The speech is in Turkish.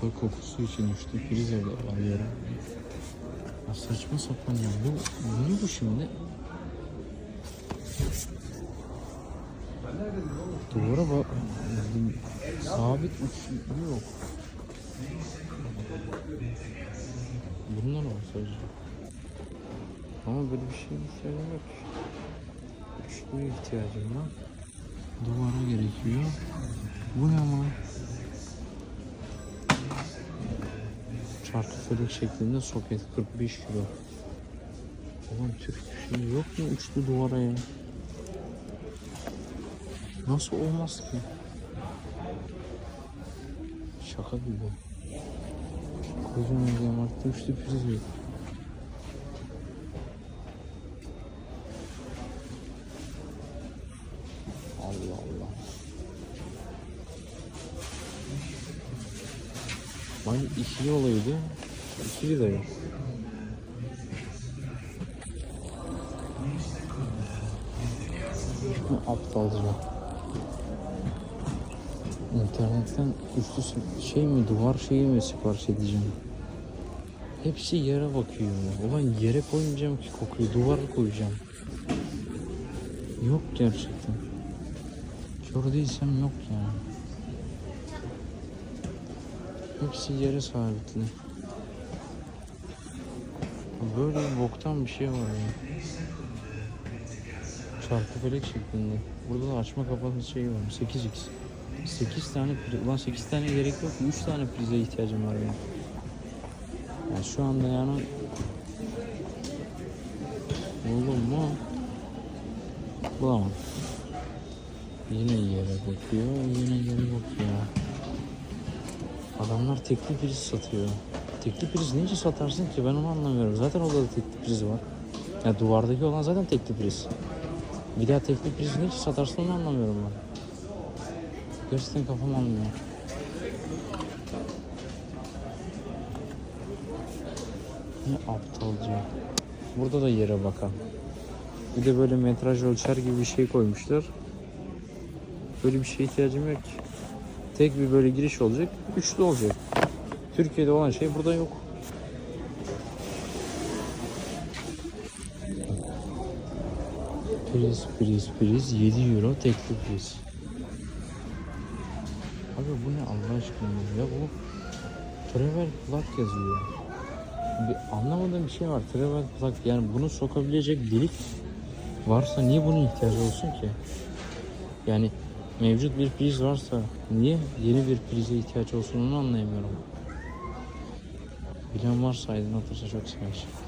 Kokusu için üçlü priz evde alıyorum. Ya saçma sapan ya. Bu ne bu şimdi? Duvara bak. Sabit uç yok. Bunlar var sadece. Ama böyle bir şey ihtiyacım yok. Üçlüye ihtiyacım var. Duvara gerekiyor. Bu ne ama? Çarkı felek şeklinde soket 45 kilo. Ulan Türk şey yok mu üçlü duvara ya? Nasıl olmaz ki? Şaka gibi. Kocaman bir yamakta üçlü priz yok. Allah Allah. Hani ikili olaydı. İkili de yok. Ne aptalca. İnternetten üstü şey mi duvar şeyi mi sipariş edeceğim. Hepsi yere bakıyor. Ulan yere koymayacağım ki kokuyu duvara koyacağım. Yok gerçekten. Kör değilsem yok yani. Hepsi yere sabitli. Böyle bir boktan bir şey var ya. Çarpı felek şeklinde. Burada da açma kapatma şeyi var. 8x. 8 tane pri- Ulan 8 tane gerek yok. 3 tane prize ihtiyacım var benim. Yani şu anda yani Buldum mu? Bulamam. Yine yere bakıyor, yine yere bakıyor. Adamlar tekli priz satıyor. Tekli priz için satarsın ki ben onu anlamıyorum. Zaten orada da tekli priz var. Ya duvardaki olan zaten tekli priz. Bir daha tekli priz için satarsın onu anlamıyorum ben. Gerçekten kafam almıyor. Ne aptalca. Burada da yere bakan. Bir de böyle metraj ölçer gibi bir şey koymuşlar. Böyle bir şeye ihtiyacım yok ki. Tek bir böyle giriş olacak. Üçlü olacak. Türkiye'de olan şey burada yok. Priz, priz, priz. 7 euro tekli priz. Abi bu ne Allah aşkına ya bu Travel plug yazıyor. Bir anlamadığım bir şey var. Travel plug yani bunu sokabilecek delik varsa niye bunun ihtiyacı olsun ki? Yani mevcut bir priz varsa niye yeni bir prize ihtiyaç olsun onu anlayamıyorum. Bilen varsa aydınlatırsa çok sevinirim.